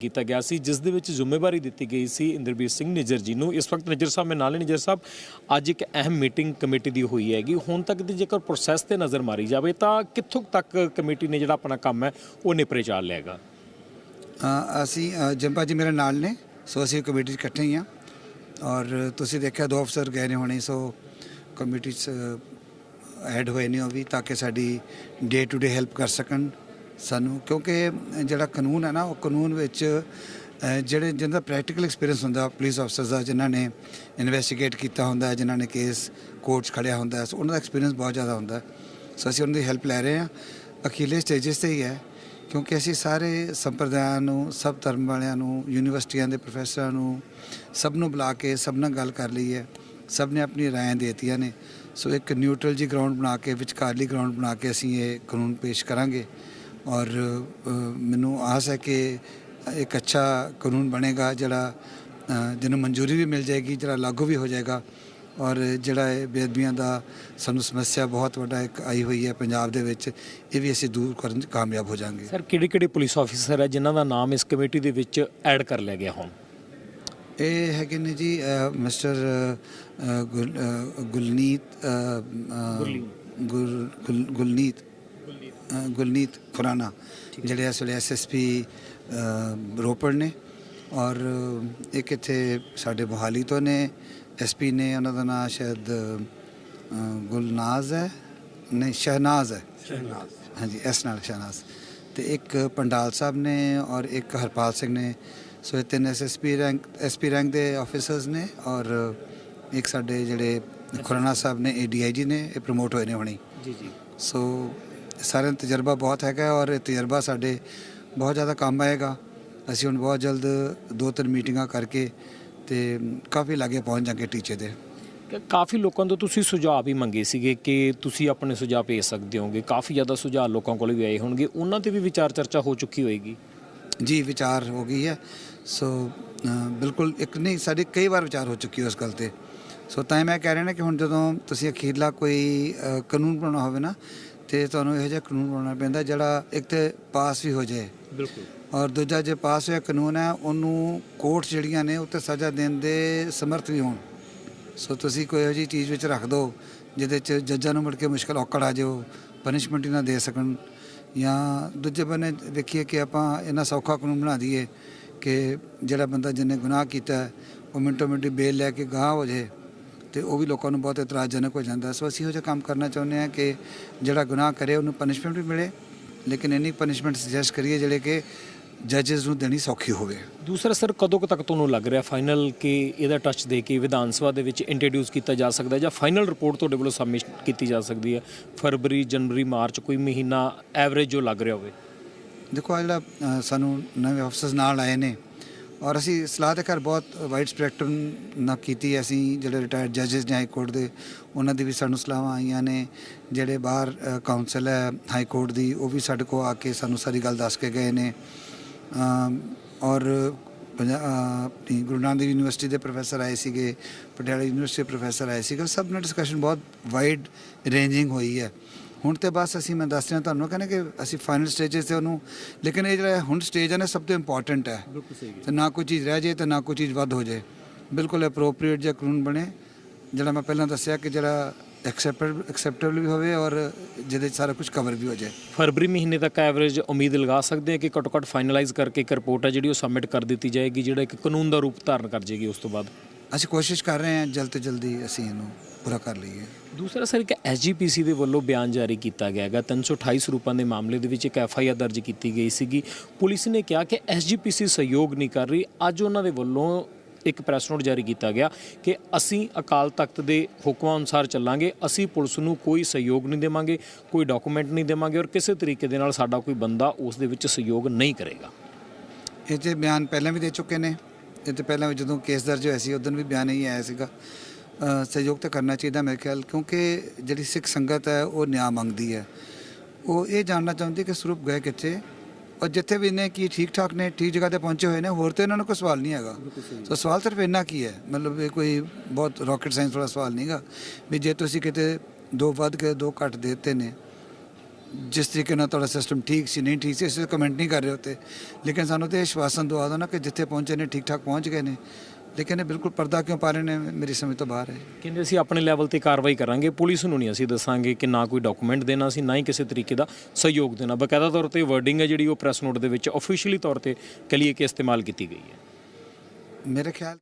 ਕੀਤਾ ਗਿਆ ਸੀ ਜਿਸ ਦੇ ਵਿੱਚ ਜ਼ਿੰਮੇਵਾਰੀ ਦਿੱਤੀ ਗਈ ਸੀ ਇੰਦਰਬੀਰ ਸਿੰਘ ਨਿੱਜਰ ਜੀ ਨੂੰ। ਇਸ ਵਕਤ ਨਿੱਜਰ ਸਾਹਿਬ ਮੈਂ ਨਾਲ ਹੀ ਨਿੱਜਰ ਸਾਹਿਬ ਅੱਜ ਇੱਕ ਅਹਿਮ ਮੀਟਿੰਗ ਕਮੇਟੀ ਦੀ ਹੋਈ ਹੈਗੀ। ਹੁਣ ਤੱਕ ਦੀ ਜੇਕਰ ਪ੍ਰੋਸੈਸ ਤੇ ਨਜ਼ਰ ਮਾਰੀ ਜਾਵੇ ਤਾਂ ਕਿੱਥੋਂ ਤੱਕ ਕਮੇਟੀ ਨੇ ਜਿਹੜਾ ਆਪਣਾ ਕੰਮ ਹੈ ਉਹ ਨਿਪਰੇ ਚਾਲ ਲਿਆਗਾ ਅ, ਅਸੀਂ ਜੰਪਾ ਜੀ ਮੇਰੇ ਨਾਲ ਨੇ ਸੋ ਅਸੀਂ ਕਮੇਟੀ 'ਚ ਇਕੱਠੇ ਹੀ ਆ ਔਰ ਤੁਸੀਂ ਦੇਖਿਆ ਦੋ ਅਫਸਰ ਗਏ ਨੇ ਹੋਣੇ ਸੋ ਕਮੇਟੀ 'ਚ ਐਡ ਹੋਏ ਨੇ ਉਹ ਵੀ ਤਾਂ ਕਿ ਸਾਡੀ ਡੇ ਟੂ ਡੇ ਹੈਲਪ ਕਰ ਸਕਣ। ਸਾਨੂੰ, ਕਿਉਂਕਿ ਜਿਹੜਾ ਕਾਨੂੰਨ ਹੈ ਨਾ, ਉਹ ਕਾਨੂੰਨ ਵਿੱਚ ਜਿਹੜੇ ਜਿਹਨਾਂ ਦਾ ਪ੍ਰੈਕਟੀਕਲ ਐਕਸਪੀਰੀਅੰਸ ਹੁੰਦਾ ਪੁਲਿਸ ਅਫਸਰਸ ਦਾ, ਜਿਨ੍ਹਾਂ ਨੇ ਇਨਵੈਸਟੀਗੇਟ ਕੀਤਾ ਹੁੰਦਾ, ਜਿਨ੍ਹਾਂ ਨੇ ਕੇਸ ਕੋਰਟ 'ਚ ਖੜਿਆ ਹੁੰਦਾ, ਸੋ ਉਹਨਾਂ ਦਾ ਐਕਸਪੀਰੀਅੰਸ ਬਹੁਤ ਜ਼ਿਆਦਾ ਹੁੰਦਾ। ਸੋ ਅਸੀਂ ਉਹਨਾਂ ਦੀ ਹੈਲਪ ਲੈ ਰਹੇ ਹਾਂ। ਅਖੀਲੇ ਸਟੇਜਸ ਤੇ ਹੀ ਹੈ, ਕਿਉਂਕਿ ਅਸੀਂ ਸਾਰੇ ਸੰਪਰਦਾਇਆਂ ਨੂੰ, ਸਭ ਧਰਮ ਵਾਲਿਆਂ ਨੂੰ ਯੂਨੀਵਰਸਿਟੀਆਂ ਦੇ ਪ੍ਰੋਫੈਸਰਾਂ ਨੂੰ, ਸਭ ਨੂੰ ਬੁਲਾ ਕੇ, ਸਭ ਨਾਲ ਗੱਲ ਕਰ ਲਈ ਹੈ। ਸਭ ਨੇ ਆਪਣੀ ਰਾਇ ਦੇਤੀਆਂ ਨੇ। ਸੋ ਇੱਕ ਨਿਊਟਰਲ ਜੀ ਗਰਾਊਂਡ ਬਣਾ ਕੇ, ਵਿਚਕਾਰਲੀ ਗਰਾਊਂਡ ਬਣਾ ਕੇ ਅਸੀਂ ਇਹ ਕਾਨੂੰਨ ਪੇਸ਼ ਕਰਾਂਗੇ। ਔਰ ਮੈਨੂੰ ਆਸ ਹੈ ਕਿ ਇੱਕ ਅੱਛਾ ਕਾਨੂੰਨ ਬਣੇਗਾ ਜਿਹੜਾ ਜਿਹਨੂੰ ਮਨਜ਼ੂਰੀ ਵੀ ਮਿਲ ਜਾਏਗੀ ਜਿਹੜਾ ਲਾਗੂ ਵੀ ਹੋ ਜਾਏਗਾ। ਔਰ ਜਿਹੜਾ ਇਹ ਬੇਅਦਬੀਆਂ ਦਾ ਸਾਨੂੰ ਸਮੱਸਿਆ ਬਹੁਤ ਵੱਡਾ ਇੱਕ ਆਈ ਹੋਈ ਹੈ ਪੰਜਾਬ ਦੇ ਵਿੱਚ ਇਹ ਵੀ ਅਸੀਂ ਦੂਰ ਕਰਨ 'ਚ ਕਾਮਯਾਬ ਹੋ ਜਾਵਾਂਗੇ। ਸਰ ਕਿਹੜੇ ਕਿਹੜੇ ਪੁਲਿਸ ਆਫੀਸਰ ਹੈ ਜਿਨ੍ਹਾਂ ਦਾ ਨਾਮ ਇਸ ਕਮੇਟੀ ਦੇ ਵਿੱਚ ਐਡ ਕਰ ਲਿਆ ਗਿਆ ਹੁਣ? ਇਹ ਹੈਗੇ ਨੇ ਜੀ ਮਿਸਟਰ ਗੁਲਨੀਤ ਗੁਲਨੀਤ। ਗੁਲਨੀਤ ਖੁਰਾਨਾ ਜਿਹੜੇ ਇਸ ਵੇਲੇ ਐਸਐਸਪੀ ਰੋਪੜ ਨੇ ਔਰ ਇੱਕ ਇੱਥੇ ਸਾਡੇ ਮੋਹਾਲੀ ਤੋਂ ਨੇ ਐਸਪੀ ਨੇ ਉਹਨਾਂ ਦਾ ਨਾਮ ਸ਼ਾਇਦ ਗੁਲਨਾਜ਼ ਹੈ ਨਹੀਂ ਸ਼ਹਿਨਾਜ਼ ਹੈ। ਸ਼ਹਿਨਾਜ਼। ਹਾਂਜੀ ਇਸ ਨਾਲ ਸ਼ਹਿਨਾਜ਼। ਤੇ ਇੱਕ ਪੰਡਾਲ ਸਾਹਿਬ ਨੇ ਔਰ ਇੱਕ ਹਰਪਾਲ ਸਿੰਘ ਨੇ। ਸੋ ਇਹ ਤਿੰਨ ਐਸਐਸਪੀ ਰੈਂਕ ਐਸਪੀ ਰੈਂਕ ਦੇ ਆਫੀਸਰਸ ਨੇ ਔਰ ਇੱਕ ਸਾਡੇ ਜਿਹੜੇ ਖੁਰਾਨਾ ਸਾਹਿਬ ਨੇ ਏਡੀਆਈਜੀ ਨੇ ਇਹ ਪ੍ਰਮੋਟ ਹੋਏ ਨੇ ਹੁਣੀ। ਜੀ ਜੀ। ਸੋ ਸਾਰਿਆਂ ਦਾ ਤਜਰਬਾ ਬਹੁਤ ਹੈਗਾ ਔਰ ਇਹ ਤਜਰਬਾ ਸਾਡੇ ਬਹੁਤ ਜ਼ਿਆਦਾ ਕੰਮ ਆਏਗਾ। ਅਸੀਂ ਹੁਣ ਬਹੁਤ ਜਲਦ ਦੋ ਤਿੰਨ ਮੀਟਿੰਗਾਂ ਕਰਕੇ ਤੇ ਕਾਫੀ ਲਾਗੇ ਪਹੁੰਚ ਜਾਾਂਗੇ ਟੀਚੇ ਦੇ। ਕਾਫੀ ਲੋਕਾਂ ਤੋਂ ਤੁਸੀਂ ਸੁਝਾਅ ਵੀ ਮੰਗੇ ਸੀਗੇ ਕਿ ਤੁਸੀਂ ਆਪਣੇ ਸੁਝਾਅ ਭੇਜ ਸਕਦੇ ਹੋਗੇ ਕਾਫੀ ਜ਼ਿਆਦਾ ਸੁਝਾਅ ਲੋਕਾਂ ਕੋਲ ਵੀ ਆਏ ਹੋਣਗੇ। ਉਹਨਾਂ ਤੇ ਵੀ ਵਿਚਾਰ ਚਰਚਾ ਹੋ ਚੁੱਕੀ ਹੋਏਗੀ। ਜੀ ਵਿਚਾਰ ਹੋ ਗਈ ਹੈ। ਸੋ ਬਿਲਕੁਲ ਇੱਕ ਨਹੀਂ ਸਾਡੇ ਕਈ ਵਾਰ ਵਿਚਾਰ ਹੋ ਚੁੱਕੀ ਉਸ ਗੱਲ ਤੇ। ਸੋ ਤਾਂ ਮੈਂ ਕਹਿ ਰਿਹਾ ਨਾ ਕਿ ਹੁਣ ਜਦੋਂ ਤੁਸੀਂ ਅਖੀਰਲਾ ਕੋਈ ਕਾਨੂੰਨ ਬਣਾਉਣਾ ਹੋਵੇ ਨਾ ਤੇ ਤੁਹਾਨੂੰ ਇਹੋ ਜਿਹਾ ਕਾਨੂੰਨ ਬਣਾਉਣਾ ਪੈਂਦਾ ਜਿਹੜਾ ਇੱਕ ਤੇ ਪਾਸ ਵੀ ਹੋ ਜਾਏ। ਬਿਲਕੁਲ। ਔਰ ਦੂਜਾ ਜੇ ਪਾਸ ਹੋਇਆ ਕਾਨੂੰਨ ਹੈ ਉਹਨੂੰ ਕੋਰਟ ਜਿਹੜੀਆਂ ਨੇ ਉੱਤੇ ਸਜ਼ਾ ਦੇਣ ਦੇ ਸਮਰਥ ਵੀ ਹੋਣ। ਸੋ ਤੁਸੀਂ ਕੋਈ ਇਹੋ ਜਿਹੀ ਚੀਜ਼ ਵਿੱਚ ਰੱਖ ਦਿਓ ਜਿਹਦੇ ਚ ਜੱਜਾਂ ਨੂੰ ਮੁੜ ਕੇ ਮੁਸ਼ਕਲ ਔਕੜ ਆ ਜਾਓ ਪਨਿਸ਼ਮੈਂਟ ਨਾ ਦੇ ਸਕਣ। ਜਾਂ ਦੂਜੇ ਬੰਨੇ ਦੇਖੀਏ ਕਿ ਆਪਾਂ ਇਹਨਾਂ ਸੌਖਾ ਕਾਨੂੰਨ ਬਣਾ ਦਈਏ ਕਿ ਜਿਹੜਾ ਬੰਦਾ ਜਿਹਨੇ ਗੁਨਾਹ ਕੀਤਾ ਉਹ ਮਿੰਟੋ ਮਿੰਟੀ ਬੇਲ ਲੈ ਕੇ ਗਾਹ ਹੋ ਜਾਏ। ਤੇ ਉਹ ਵੀ ਲੋਕਾਂ ਨੂੰ ਬਹੁਤ ਇਤਰਾਜ਼ਜਨਕ ਹੋ ਜਾਂਦਾ ਸੋ ਅਸੀਂ ਇਹੋ ਜਿਹਾ ਕੰਮ ਕਰਨਾ ਚਾਹੁੰਦੇ ਹਾਂ ਕਿ ਜਿਹੜਾ ਗੁਨਾਹ ਕਰੇ ਉਹਨੂੰ ਪਨਿਸ਼ਮੈਂਟ ਵੀ ਮਿਲੇ ਲੇਕਿਨ ਇੰਨੀ ਪਨਿਸ਼ਮੈਂਟ ਸੁਜੈਸਟ ਕਰੀਏ ਜਿਹੜੇ ਕਿ ਜੱਜਸ ਨੂੰ ਦੇਣੀ ਸੌਖੀ ਹੋਵੇ। ਦੂਸਰਾ ਸਰ ਕਦੋਂ ਤੱਕ ਤੁਹਾਨੂੰ ਲੱਗ ਰਿਹਾ ਫਾਈਨਲ ਕਿ ਇਹਦਾ ਟੱਚ ਦੇ ਕੇ ਵਿਧਾਨ ਸਭਾ ਦੇ ਵਿੱਚ ਇੰਟਰੋਡਿਊਸ ਕੀਤਾ ਜਾ ਸਕਦਾ ਜਾਂ ਫਾਈਨਲ ਰਿਪੋਰਟ ਤੁਹਾਡੇ ਵੱਲੋਂ ਸਬਮਿਟ ਕੀਤੀ ਜਾ ਸਕਦੀ ਹੈ? ਫਰਵਰੀ ਜਨਵਰੀ ਮਾਰਚ ਕੋਈ ਮਹੀਨਾ ਐਵਰੇਜ ਜੋ ਲੱਗ ਰਿਹਾ ਹੋਵੇ? ਦੇਖੋ ਆਹ ਜਿਹੜਾ ਸਾਨੂੰ ਨਵੇਂ ਅਫਸਰਸ ਨਾਲ ਆਏ ਨੇ ਔਰ ਅਸੀਂ ਸਲਾਹ ਦੇ ਘਰ ਬਹੁਤ ਵਾਈਡ ਸਪੈਕਟਰਮ ਨਾ ਕੀਤੀ ਹੈ। ਅਸੀਂ ਜਿਹੜੇ ਰਿਟਾਇਰਡ ਜੱਜਸ ਨੇ ਹਾਈ ਕੋਰਟ ਦੇ ਉਹਨਾਂ ਦੀ ਵੀ ਸਾਨੂੰ ਸਲਾਹਾਂ ਆਈਆਂ ਨੇ। ਜਿਹੜੇ ਬਾਹਰ ਕਾਉਂਸਲ ਹੈ ਹਾਈ ਕੋਰਟ ਦੀ ਉਹ ਵੀ ਸਾਡੇ ਕੋਲ ਆ ਕੇ ਸਾਨੂੰ ਸਾਰੀ ਗੱਲ ਦੱਸ ਕੇ ਗਏ ਨੇ। ਅਮ, ਔਰ ਪੰਜਾ- ਅ, ਆਪਣੀ ਗੁਰੂ ਨਾਨਕ ਦੇਵ ਯੂਨੀਵਰਸਿਟੀ ਦੇ ਪ੍ਰੋਫੈਸਰ ਆਏ ਸੀਗੇ ਪਟਿਆਲਾ ਯੂਨੀਵਰਸਿਟੀ ਦੇ ਪ੍ਰੋਫੈਸਰ ਆਏ ਸੀਗੇ। ਸਭ ਨਾਲ ਡਿਸਕਸ਼ਨ ਬਹੁਤ ਵਾਈਡ ਰੇਂਜਿੰਗ ਹੋਈ ਹੈ। ਹੁਣ ਤੇ ਬਸ ਅਸੀਂ ਮੈਂ ਦੱਸ ਰਿਹਾ ਤੁਹਾਨੂੰ ਕਹਿੰਦੇ ਕਿ ਅਸੀਂ ਫਾਈਨਲ ਸਟੇਜਸ ਤੇ ਉਹਨੂੰ ਲੇਕਿਨ ਇਹ ਜਿਹੜਾ ਹੁਣ ਸਟੇਜ ਹੈ ਨਾ ਸਭ ਤੋਂ ਇੰਪੋਰਟੈਂਟ ਹੈ। ਤੇ ਨਾ ਕੋਈ ਚੀਜ਼ ਰਹਿ ਜਾਏ ਤੇ ਨਾ ਕੋਈ ਚੀਜ਼ ਵੱਧ ਹੋ ਜਾਏ। ਬਿਲਕੁਲ ਐਪਰੋਪਰੀਏਟ ਜਿਹਾ ਕਾਨੂੰਨ ਬਣੇ। ਜਿਹੜਾ ਮੈਂ ਪਹਿਲਾਂ ਦੱਸਿਆ ਕਿ ਜਿਹੜਾ ਐਕਸੈਪਟੇਬਲ ਐਕਸੈਪਟੇਬਲ ਵੀ ਹੋਵੇ ਔਰ ਜਿਹਦੇ ਸਾਰਾ ਕੁਝ ਕਵਰ ਵੀ ਹੋ ਜਾਏ। ਫਰਵਰੀ ਮਹੀਨੇ ਤੱਕ ਐਵਰੇਜ ਉਮੀਦ ਲਗਾ ਸਕਦੇ ਹਾਂ ਕਿ ਘੱਟੋ ਘੱਟ ਫਾਈਨਲਾਈਜ਼ ਕਰਕੇ ਇੱਕ ਰਿਪੋਰਟ ਹੈ ਜਿਹੜੀ ਉਹ ਸਬਮਿਟ ਕਰ ਦਿੱਤੀ ਜਾਏਗੀ ਜਿਹੜਾ ਇੱਕ ਕਾਨੂੰਨ ਦਾ ਰੂਪ ਧਾਰਨ ਕਰ ਜਾਏਗੀ ਉਸ ਤੋਂ ਬਾਅਦ। ਅਸੀਂ ਕੋਸ਼ਿਸ਼ ਕਰ ਰਹੇ ਹਾਂ ਜਲਦ ਤੋਂ ਜਲਦੀ ਅਸੀਂ ਇਹਨੂੰ ਪੂਰਾ ਕਰ ਲਈਏ। ਦੂਸਰਾ ਸਰ ਇੱਕ ਐਸਜੀਪੀਸੀ ਦੇ ਵੱਲੋਂ ਬਿਆਨ ਜਾਰੀ ਕੀਤਾ ਗਿਆ ਹੈਗਾ। 328 ਸਰੂਪਾਂ ਦੇ ਮਾਮਲੇ ਦੇ ਵਿੱਚ ਇੱਕ ਐਫਆਈਆਰ ਦਰਜ ਕੀਤੀ ਗਈ ਸੀਗੀ। ਪੁਲਿਸ ਨੇ ਕਿਹਾ ਕਿ ਐਸਜੀਪੀਸੀ ਸਹਿਯੋਗ ਨਹੀਂ ਕਰ ਰਹੀ। ਅੱਜ ਉਹਨਾਂ ਦੇ ਵੱਲੋਂ ਇੱਕ ਪ੍ਰੈਸ ਨੋਟ ਜਾਰੀ ਕੀਤਾ ਗਿਆ ਕਿ ਅਸੀਂ ਅਕਾਲ ਤਖਤ ਦੇ ਹੁਕਮਾਂ ਅਨੁਸਾਰ ਚੱਲਾਂਗੇ। ਅਸੀਂ ਪੁਲਿਸ ਨੂੰ ਕੋਈ ਸਹਿਯੋਗ ਨਹੀਂ ਦੇਵਾਂਗੇ ਕੋਈ ਡਾਕੂਮੈਂਟ ਨਹੀਂ ਦੇਵਾਂਗੇ ਔਰ ਕਿਸੇ ਤਰੀਕੇ ਦੇ ਨਾਲ ਸਾਡਾ ਕੋਈ ਬੰਦਾ ਉਸ ਦੇ ਵਿੱਚ ਸਹਿਯੋਗ ਨਹੀਂ ਕਰੇਗਾ। ਇਹ 'ਚ ਬਿਆਨ ਪਹਿਲਾਂ ਵੀ ਦੇ ਚੁੱਕੇ ਨੇ। ਇਹ ਤੇ ਪਹਿਲਾਂ ਵੀ ਜਦੋਂ ਕੇਸ ਦਰਜ ਹੋਇਆ ਸੀ, ਉਦੋਂ ਵੀ ਬਿਆਨ ਹੀ ਆਇਆ ਸੀਗਾ। ਸਹਿਯੋਗ ਤਾਂ ਕਰਨਾ ਚਾਹੀਦਾ ਮੇਰੇ ਖਿਆਲ, ਕਿਉਂਕਿ ਜਿਹੜੀ ਸਿੱਖ ਸੰਗਤ ਹੈ, ਉਹ ਨਿਆਂ ਮੰਗਦੀ ਹੈ। ਉਹ ਇਹ ਜਾਣਨਾ ਚਾਹੁੰਦੀ ਕਿ ਸਰੂਪ ਗਏ ਕਿੱਥੇ, ਔਰ ਜਿੱਥੇ ਵੀ ਨੇ ਕੀ ਠੀਕ ਠਾਕ ਨੇ, ਠੀਕ ਜਗ੍ਹਾ ਤੇ ਪਹੁੰਚੇ ਹੋਏ ਨੇ, ਹੋਰ ਤੇ ਇਹਨਾਂ ਨੂੰ ਕੋਈ ਸਵਾਲ ਨਹੀਂ ਹੈਗਾ। ਸੋ ਸਵਾਲ ਸਿਰਫ ਇੰਨਾ ਕੀ ਹੈ, ਮਤਲਬ ਇਹ ਕੋਈ ਬਹੁਤ ਰਾਕਟ ਸਾਇੰਸ ਵਾਲਾ ਸਵਾਲ ਨਹੀਂਗਾ ਵੀ ਜੇ ਤੁਸੀਂ ਕਿਤੇ ਦੋ ਵੱਧ ਕੇ ਦੋ ਘੱਟ ਦੇ ਦਿੱਤੇ ਨੇ ਜਿਸ ਤਰੀਕੇ ਨਾਲ ਤੁਹਾਡਾ ਸਿਸਟਮ ਠੀਕ ਸੀ ਨਹੀਂ ਠੀਕ ਸੀ ਅਸੀਂ ਕਮੈਂਟ ਨਹੀਂ ਕਰ ਰਹੇ ਉੱਤੇ। ਲੇਕਿਨ ਸਾਨੂੰ ਤੇ ਵਿਸ਼ਵਾਸਨ ਦਵਾ ਦਿਓ ਨਾ ਕਿ ਜਿੱਥੇ ਪਹੁੰਚੇ ਨੇ ਠੀਕ ਠਾਕ ਪਹੁੰਚ ਗਏ ਨੇ। ਲੇਕਿਨ ਇਹ ਬਿਲਕੁਲ ਪਰਦਾ ਕਿਉਂ ਪਾ ਰਹੇ ਨੇ ਮੇਰੀ ਸਮਝ ਤੋਂ ਬਾਹਰ ਹੈ। ਕਹਿੰਦੇ ਅਸੀਂ ਆਪਣੇ ਲੈਵਲ ਤੇ ਕਾਰਵਾਈ ਕਰਾਂਗੇ ਪੁਲਿਸ ਨੂੰ ਨਹੀਂ ਅਸੀਂ ਦੱਸਾਂਗੇ ਕਿ ਨਾ ਕੋਈ ਡਾਕੂਮੈਂਟ ਦੇਣਾ ਸੀ ਨਾ ਹੀ ਕਿਸੇ ਤਰੀਕੇ ਦਾ ਸਹਿਯੋਗ ਦੇਣਾ। ਬਕਾਇਦਾ ਤੌਰ ਤੇ ਵਰਡਿੰਗ ਹੈ ਜਿਹੜੀ ਉਹ ਪ੍ਰੈਸ ਨੋਟ ਦੇ ਵਿੱਚ ਅਫੀਸ਼ੀਅਲੀ ਤੌਰ ਤੇ ਕਹ ਲਈਏ ਕਿ ਇਸਤੇਮਾਲ ਕੀਤੀ ਗਈ ਹੈ। ਮੇਰੇ ਖਿਆਲ